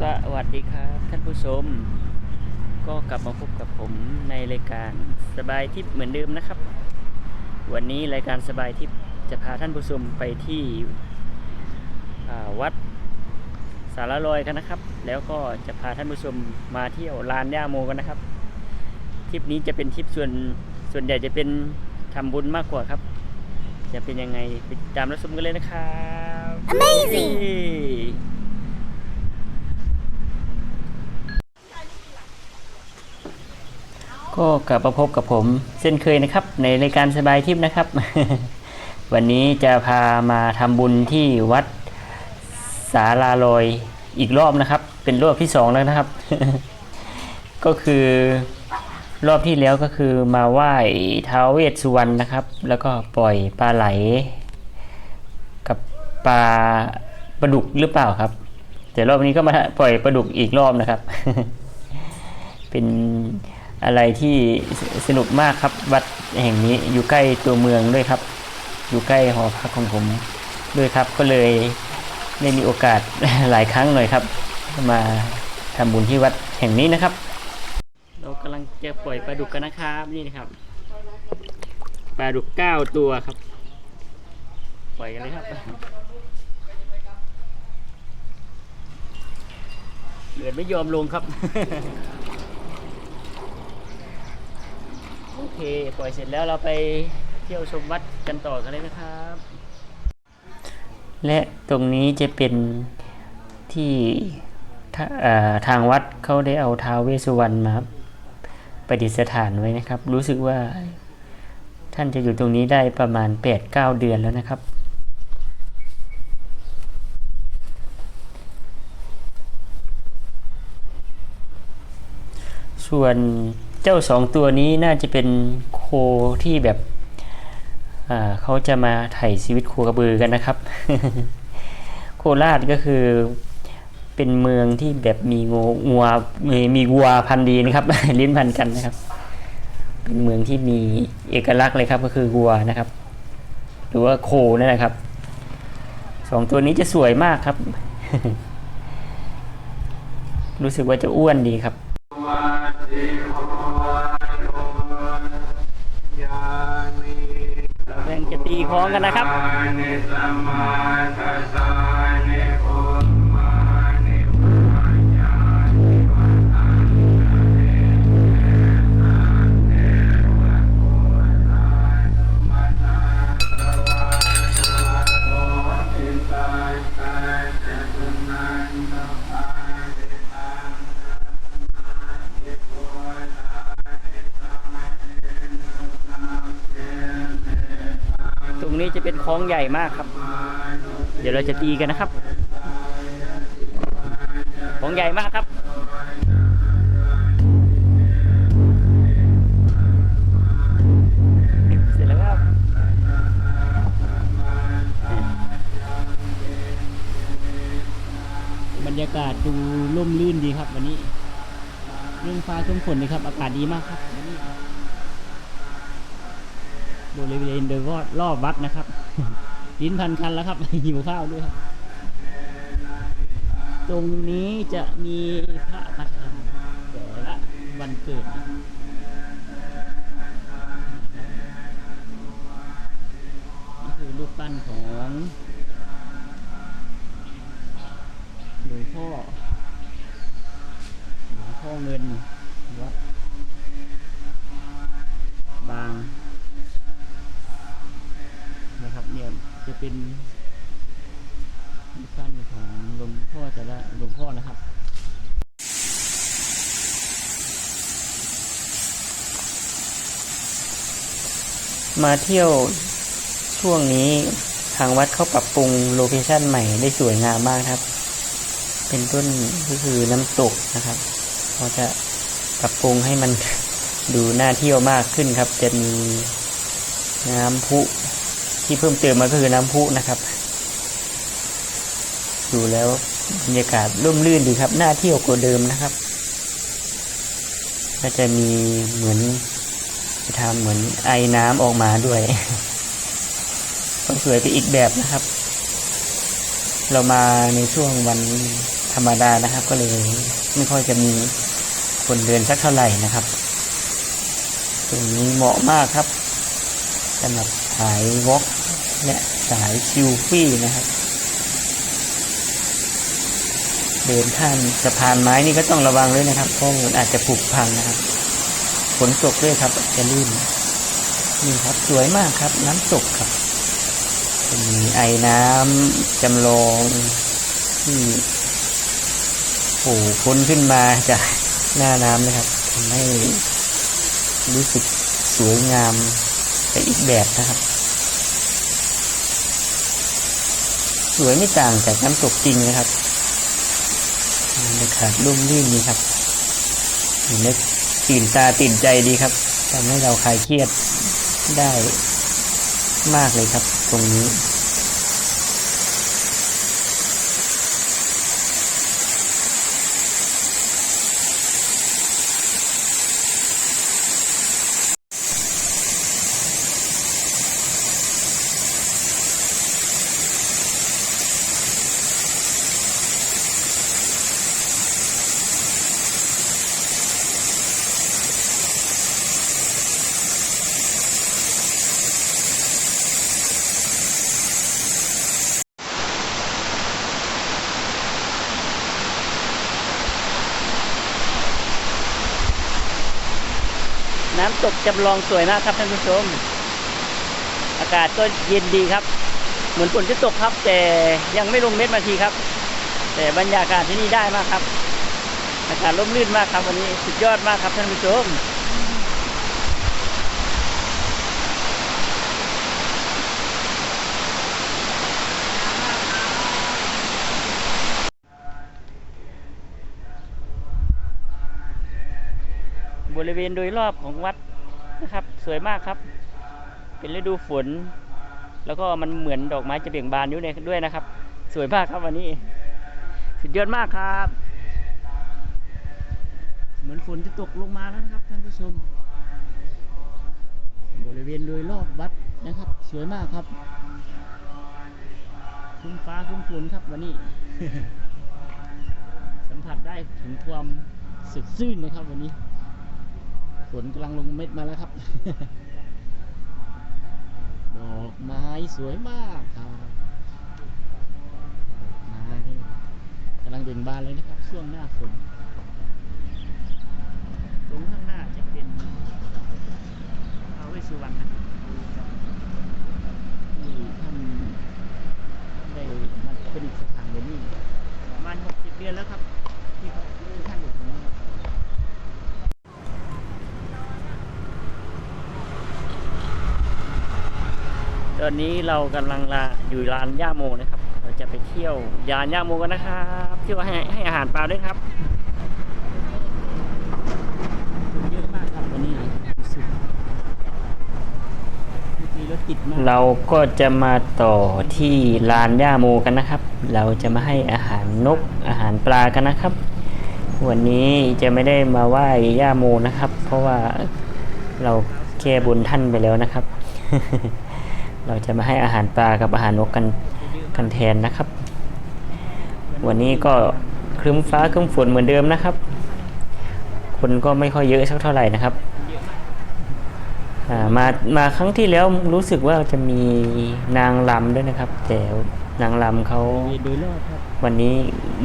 สวัสดีครับท่านผู้ชม ก็กลับมาพบกับผมในรายการสบายทิพย์เหมือนเดิมนะครับ วันนี้รายการสบายทิพย์จะพาท่านผู้ชมไปที่วัดสารลอยกันนะครับ แล้วก็จะพาท่านผู้ชมมาเที่ยวลานย่าโมกันนะครับทริปนี้จะเป็นทริปส่วนส่วนใหญ่จะเป็นทำบุญมากกว่าครับ จะเป็นยังไงไปตามรับชมกันเลยนะครับ Amazing ก็กลับมาพบกับผมเช่นเคยนะครับ ในรายการสบายทิพย์นะครับ วันนี้จะพามาทำบุญที่วัดสาลาลอยอีกรอบนะครับ เป็นรอบที่สองแล้วนะครับ ก็คือรอบที่แล้วก็คือมาไหว้ท้าวเวสสุวรรณนะครับ แล้วก็ปล่อยปลาไหล กับปลาปลาดุกหรือเปล่าครับ แต่รอบนี้ก็มาปล่อยปลาดุกอีกรอบนะครับ เป็น อะไรที่สนุกมากครับ วัดแห่งนี้อยู่ใกล้ตัวเมืองด้วยครับ อยู่ใกล้หอพักของผมด้วยครับ ก็เลยได้มีโอกาสหลายครั้งหน่อยครับ มาทำบุญที่วัดแห่งนี้นะครับ เรากำลังจะปล่อยปลาดุกกันนะครับนี่นะครับปลาดุกเก้าตัวครับ ปล่อยกันเลยครับเดือดไม่ยอมลงครับ โอ เค ปล่อยเสร็จแล้วเราไปเที่ยวชมวัดกันต่อกันเลยนะครับ และตรงนี้จะเป็นที่ทาทางวัดเขาได้เอาท้าวเวสสุวรรณมาประดิษฐานไว้นะครับ รู้สึกว่าท่านจะอยู่ตรงนี้ได้ประมาณ 8-9 เดือนแล้วนะครับ ส่วน เจ้าสองตัวนี้น่าจะเป็นโคที่แบบเขาจะมาไถ่ชีวิตโคกระบือกันนะครับ โคราชก็คือเป็นเมืองที่แบบมีงูงัวมีมีวัวพันธุ์ดีนะครับลิ้นพันกันนะครับ เป็นเมืองที่มีเอกลักษณ์เลยครับก็คือวัวนะครับ หรือว่าโคนั่นแหละครับสองตัวนี้จะสวยมากครับ รู้สึกว่าจะอ้วนดีครับีคล้องกันนะครับ ใหญ่มากครับ เดี๋ยวเราจะตีกันนะครับคลองใหญ่มากครับเสร็จแล้วครับบรรยากาศดูร่มรื่นดีครับ วันนี้เรื่องฟ้าช่วงฝนนี่ครับ อากาศดีมากครับบริเวณโดยอบรอบวัดนะครับ ลิ้นพันคันแล้วครับ หิวข้าวด้วยครับ ตรงนี้จะมีพระประธานแต่ละวันเกิด มาเที่ยวช่วงนี้ทางวัดเขาปรับปรุงโลเคชั่นใหม่ได้สวยงามมากครับ เป็นต้นก็คือน้ำตกนะครับเขาจะปรับปรุงให้มันดูน่าเที่ยวมากขึ้นครับ จะมีน้ำพุที่เพิ่มเติมมาก็คือน้ำพุนะครับ ดูแล้วบรรยากาศร่มรื่นดีครับน่าเที่ยวกว่าเดิมนะครับ ก็จะมีเหมือน ทำเหมือนไอ้น้ำออกมาด้วยก็สวยไปอีกแบบนะครับ เรามาในช่วงวันธรรมดานะครับ ก็เลยไม่ค่อยจะมีคนเดินสักเท่าไหร่นะครับตรงนี้เหมาะมากครับสำหรับสายวอล์กและสายคิวฟี่นะครับเดินข้ามสะพานไม้นี่ก็ต้องระวังด้วยนะครับเพราะมันอาจจะผุพังนะครับ ฝนตกด้วยครับจะลื่นนี่ครับสวยมากครับ น้ำตกครับมีไอ้น้ำจำลองที่โผล่พ้นขึ้นมาจากหน้าน้ำนะครับทำให้รู้สึกสวยงามไปอีกแบบนะครับ สวยไม่ต่างจากน้ำตกจริงนะครับบรรยากาศร่มรื่นดีครับเห็นแล้ว ตื่นตาตื่นใจดีครับทำให้เราคลายเครียดได้มากเลยครับ ตรงนี้ ตกจำลองสวยมากครับท่านผู้ชม อากาศก็เย็นดีครับ เหมือนฝนจะตกครับ แต่ยังไม่ลงเม็ดมาทีครับ แต่บรรยากาศที่นี่ได้มากครับ อากาศร่มรื่นมากครับวันนี้สุดยอดมากครับท่านผู้ชมบริเวณโดยรอบของวัด นะครับ สวยมากครับ เป็นฤดูฝน แล้วก็มันเหมือนดอกไม้จะเบ่งบานอยู่ในด้วยนะครับ สวยมากครับวันนี้ สุดยอดมากครับ เหมือนฝนจะตกลงมาแล้วนะครับท่านผู้ชม บริเวณโดยรอบวัดนะครับ สวยมากครับครึ้มฟ้าครึ้มฝนครับวันนี้ สัมผัสได้ถึงความสดชื่นนะครับวันนี้ นกำลังลงเม็ดมาแล้วครับ ดอกไม้สวยมากครับดอกไม้กำลังเบ่งบานเลยนะครับ ช่วงหน้าฝนตรงข้างหน้าจะเป็นท้าวเวสสุวรรณนะครับที่ท่านได้มาเป็นสถานที่นี่ประมาณหกเจ็ดเดือนแล้วครับ ที่ที่ท่านอยู่ตรงนี้ครับ ต อนนี้เรากำลังละอยู่ลานย่าโมนะครับ เราจะไปเที่ยวยานย่าโมกันนะครับเที่ยวให้ให้อาหารปลาด้วยครับเยอะมากครับวันนี้รู้สึกเมื่อกี้รถติดมากเราก็จะมาต่อที่ลานย่าโมกันนะครับ เราจะมาให้อาหารนกอาหารปลากันนะครับ วันนี้จะไม่ได้มาไหว้ย่าโมนะครับ เพราะว่าเราแก้บุญท่านไปแล้วนะครับ เราจะมาให้อาหารปลากับอาหารนกกันกันแทนนะครับ วันนี้ก็ครึ้มฟ้าครึ้มฝนเหมือนเดิมนะครับ คนก็ไม่ค่อยเยอะสักเท่าไหร่นะครับมามาครั้งที่แล้วรู้สึกว่าจะมีนางลำด้วยนะครับ แต่นางลำเขาวันนี้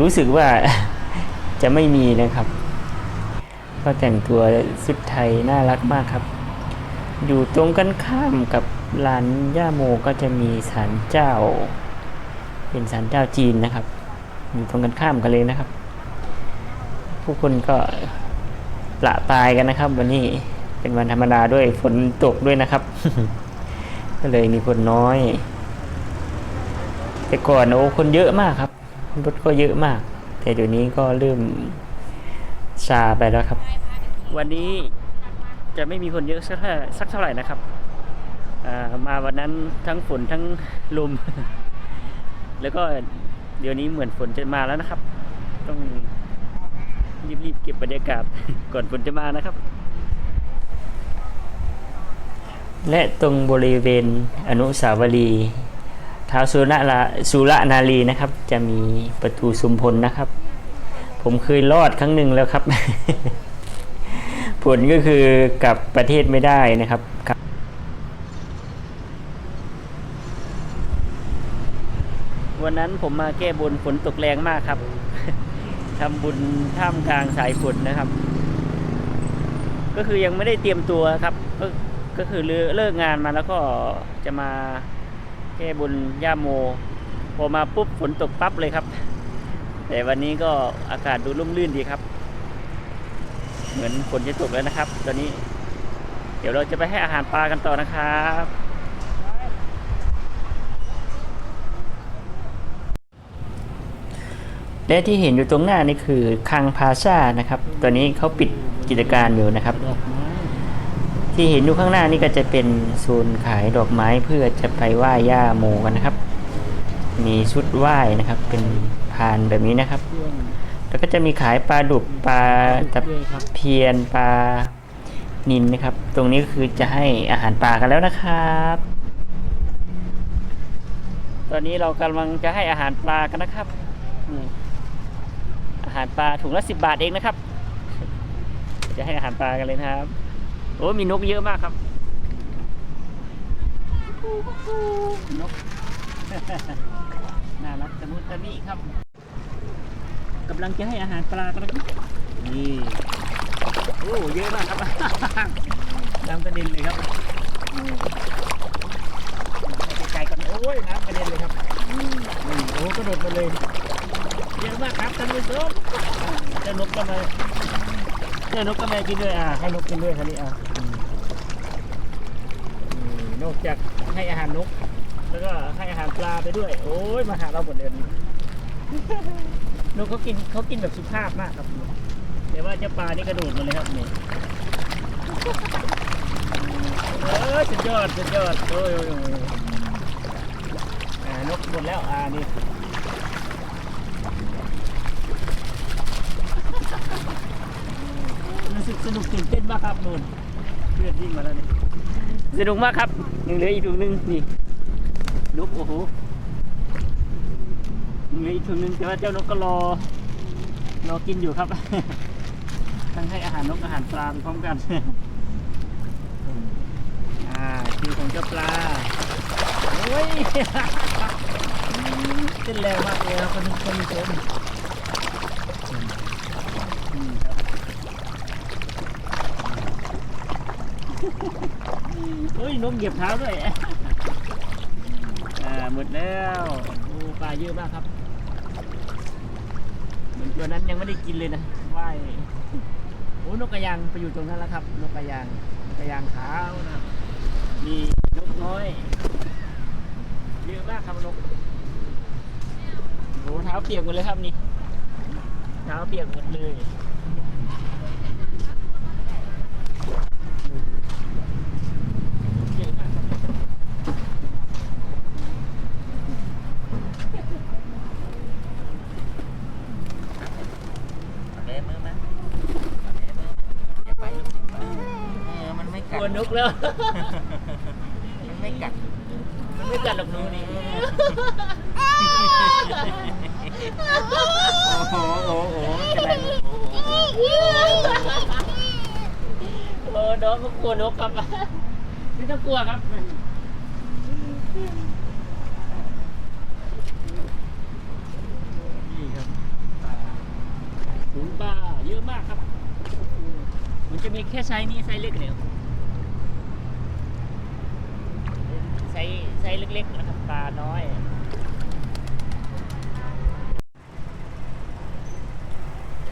รู้สึกว่าจะไม่มีนะครับ ก็แต่งตัวชุดไทยน่ารักมากครับ อยู่ตรงกันข้ามกับ ลานย่าโมก็จะมีศาลเจ้า เป็นศาลเจ้าจีนนะครับ อยู่ตรงกันข้ามกันเลยนะครับ ผู้คนก็ประปรายกันนะครับ วันนี้เป็นวันธรรมดาด้วยฝนตกด้วยนะครับ ก็เลยมีคนน้อย แต่ก่อนโอ้คนเยอะมากครับรถก็เยอะมาก แต่เดี๋ยวนี้ก็เริ่มซาไปแล้วครับ วันนี้จะไม่มีคนเยอะสักเท่าไหร่นะครับ มาวันนั้นทั้งฝนทั้งลม แล้วก็เดี๋ยวนี้เหมือนฝนจะมาแล้วนะครับ ต้องรีบๆเก็บบรรยากาศก่อนฝนจะมานะครับ และตรงบริเวณอนุสาวรีย์ท้าวสุรนาสุรนารีนะครับ จะมีประตูสุมพลนะครับ ผมเคยรอดครั้งหนึ่งแล้วครับ ผลก็คือกลับประเทศไม่ได้นะครับครับ วันนั้นผมมาแก้บนฝนตกแรงมากครับทำบุญท่ามกลางสายฝนนะครับ ก็คือยังไม่ได้เตรียมตัวครับ ก็ก็คือเลิกเลิกงานมาแล้วก็จะมาแก้บนย่าโม พอมาปุ๊บฝนตกปั๊บเลยครับ แต่วันนี้ก็อากาศดูร่มรื่นดีครับ เหมือนฝนจะตกแล้วนะครับ ตอนนี้ เดี๋ยวเราจะไปให้อาหารปลากันต่อนะครับ และที่เห็นอยู่ตรงหน้านี่คือคังพาซานะครับ ตอนนี้เขาปิดกิจการอยู่นะครับ ที่เห็นอยู่ข้างหน้านี่ก็จะเป็นโซนขายดอกไม้เพื่อจะไปไหว้ย่าโมกันนะครับ มีชุดไหว้นะครับ เป็นพานแบบนี้นะครับ แล้วก็จะมีขายปลาดุกปลาตะเพียนปลานินนะครับ ตรงนี้คือจะให้อาหารปลากันแล้วนะครับ ตอนนี้เรากำลังจะให้อาหารปลากันนะครับนี่ อาหารปลาถุงละสิบบาทเองนะครับ จะให้อาหารปลากันเลยนะครับ โอ้มีนกเยอะมากครับนกน่ารักตะมุตะมิครับกำลังจะให้อาหารปลากันนะครับนี่โอ้เยอะมากครับน้ำกระเด็นเลยครับไกลๆกันโอ้ยน้ำกระเด็นเลยครับนี่โอ้กระโดดมาเลยเยอะมากครับท่านผู้ชมเจ้านกก็มา เจ้นกก็มกินด้วยอะให้นกกินด้วยครับนี่อะนอกจากให้อาหารนก แล้วก็ให้อาหารปลาไปด้วย โอ้ยมาหาเราหมดเลยนกเขากินเขากินแบบสุภาพมากครับแต่ว่าเจ้าปลานี่กระโดดมาเลยครับนี่เออสุดยอดสุดยอดโอ้ยโอ้ยโอ้ยอ่านกหมดแล้วอ่านี่รู้สึกส นุกตื่นเต้นมากครับนู่นเพื่อนวิ่งมาแล้วนี่สนุกมากครับยังเหลืออีกถุงหนึงนี่นกโอ้โหยังเหลืออีกถุงหนึงแต่ว่าเจ้านกก็รอรอกินอยู่ครับ ทั้งให้อาหารนกอาหารปลาพร้อมกันอ่าคิวของเจ้าปลาโอ้ยเต้นแรงมากเลยครับคนคนชมอืมครับโอ้ ยนกเหยียบเท้าด้วยอ่าหมดแล้วโอ้ปลาเยอะมากครับเหมือนตัวนั้นยังไม่ได้กินเลยนะว่ายโอ้นกกระยางไปอยู่ตรงนั้นแล้วครับ นกกระยางนกกระยางขาวนะมีนกน้อยเยอะมากครับนกโอ้เท้าเปียกหมดเลยครับนี่เท้าเปียกหมดเลยเยอะมากครับกลัว นกแล้ว มันไม่กัดมันไม่กัดหรอกหนูนี่โอ้โหโอ้โหไม่เป็นไรโอ้โหโอ้น้องก็กลัวนกครับไม่ต้องกลัวครับ นี่ครับปลาถุงปลาเยอะมากครับ มันจะมีแค่ไซส์นี้ไซส์เล็กเดียวเป็น ไซส์ไซส์เล็กๆนะครับปลาน้อย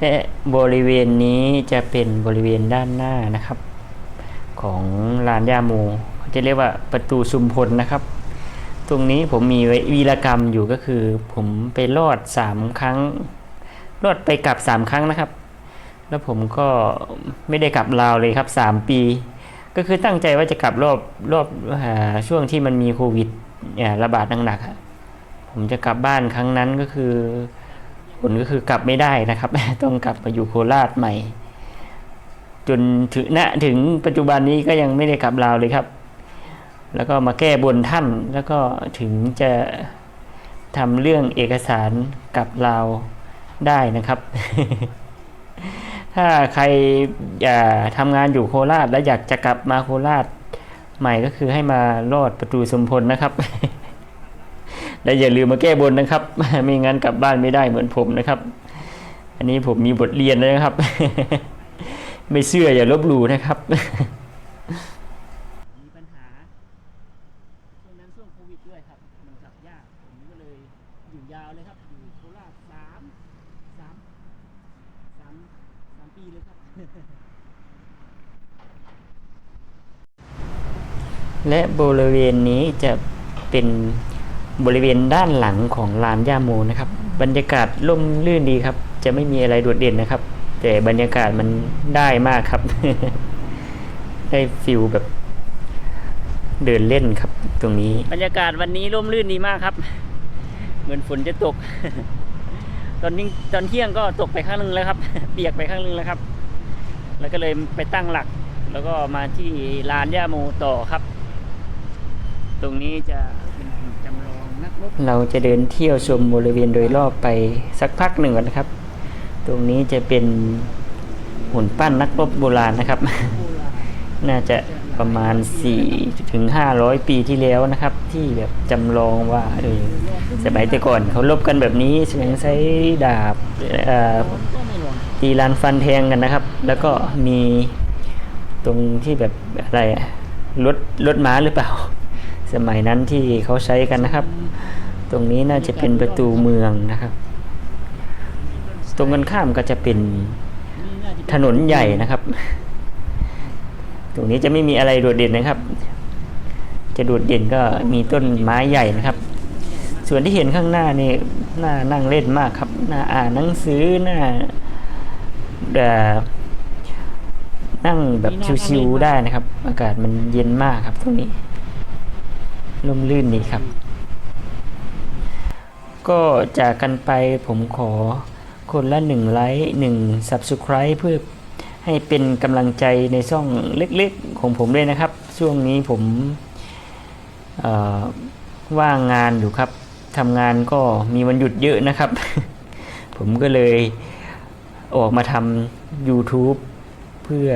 และบริเวณนี้จะเป็นบริเวณด้านหน้านะครับ ของลานย่าโมเขาจะเรียกว่าประตูชุมพลนะครับ ตรงนี้ผมมีไว้วีรกรรมอยู่ก็คือ ผมไปรอดสามครั้ง รอดไปกลับสามครั้งนะครับ แล้วผมก็ไม่ได้กลับลาวเลยครับสามปี ก็คือตั้งใจว่าจะกลับรอบรอบช่วงที่มันมีโควิดระบาดหนักๆผมจะกลับบ้านครั้งนั้นก็คือ ผลก็คือกลับไม่ได้นะครับ ต้องกลับมาอยู่โคราชใหม่ จนถึงณถึงปัจจุบันนี้ก็ยังไม่ได้กลับลาวเลยครับ แล้วก็มาแก้บนท่านแล้วก็ถึงจะทำเรื่องเอกสารกลับลาวได้นะครับ ถ้าใครอยากทำงานอยู่โคราชและอยากจะกลับมาโคราชใหม่ก็คือให้มาลอดประตูสมพลนะครับ และอย่าลืมมาแก้บนนะครับ ไม่งั้นกลับบ้านไม่ได้เหมือนผมนะครับ อันนี้ผมมีบทเรียนนะครับ ไม่เชื่ออย่าลบหลู่นะครับ มีปัญหาช่วงนั้นช่วงโควิดด้วยครับ มันกลับยาก ผมก็เลยอยู่ยาวเลยครับ อยู่โคราชสามสามสามสามปีเลยครับ และบริเวณนี้จะเป็นบริเวณด้านหลังของลานย่าโมนะครับ บรรยากาศร่มรื่นดีครับ จะไม่มีอะไรโดดเด่นนะครับ แต่บรรยากาศมันได้มากครับ ได้ฟิลแบบ เดินเล่นครับ ตรงนี้ บรรยากาศวันนี้ร่มรื่นดีมากครับ เหมือนฝนจะตก ตอนนี้ตอนเที่ยงก็ตกไปข้างหนึงแล้วครับ เปียกไปข้างหนึงแล้วครับ แล้วก็เลยไปตั้งหลัก แล้วก็มาที่ลานย่าโมต่อครับ ตรงนี้จะเป็นหุ่นจำลองนักรบเราจะเดินเที่ยวชมบริเวณโดยรอบไปสักพักหนึ่งก่อนนะครับ ตรงนี้จะเป็นหุ่นปั้นนักรบโบราณนะครับ น่าจะประมาณ 4 ถึง 500 ปีที่แล้วนะครับ ที่แบบจำลองว่าเออสมัยแต่ก่อนเขารบกันแบบนี้ใช้ใช้ดาบอ่อ ตีลานฟันแทงกันนะครับ แล้วก็มีตรงที่แบบอะไรรถรถม้าหรือเปล่า สมัยนั้นที่เขาใช้กันนะครับ ตรงนี้น่าจะเป็นประตูเมืองนะครับ ตรงกันข้ามก็จะเป็นถนนใหญ่นะครับ ตรงนี้จะไม่มีอะไรโดดเด่นนะครับ จะโดดเด่นก็มีต้นไม้ใหญ่นะครับ ส่วนที่เห็นข้างหน้านี่น่านั่งเล่นมากครับน่าอ่านหนังสือน่าเอ่อ นั่งแบบชิวๆได้นะครับ อากาศมันเย็นมากครับตรงนี้ร่มรื่นดีครับ ก็จากกันไปผมขอคนละหนึ่งไลค์หนึ่ง Subscribe เพื่อให้เป็นกำลังใจในช่องเล็กๆของผมด้วยนะครับ ช่วงนี้ผมว่างงานอยู่ครับทำงานก็มีวันหยุดเยอะนะครับ ผมก็เลย ออกมาทำ YouTube เพื่อ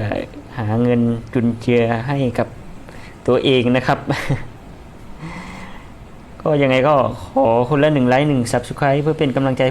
หาเงินจุนเจือให้กับตัวเองนะครับ ก็ยังไงก็ขอคนละหนึ่งไลค์หนึ่ง Subscribe เพื่อเป็นกำลังใจ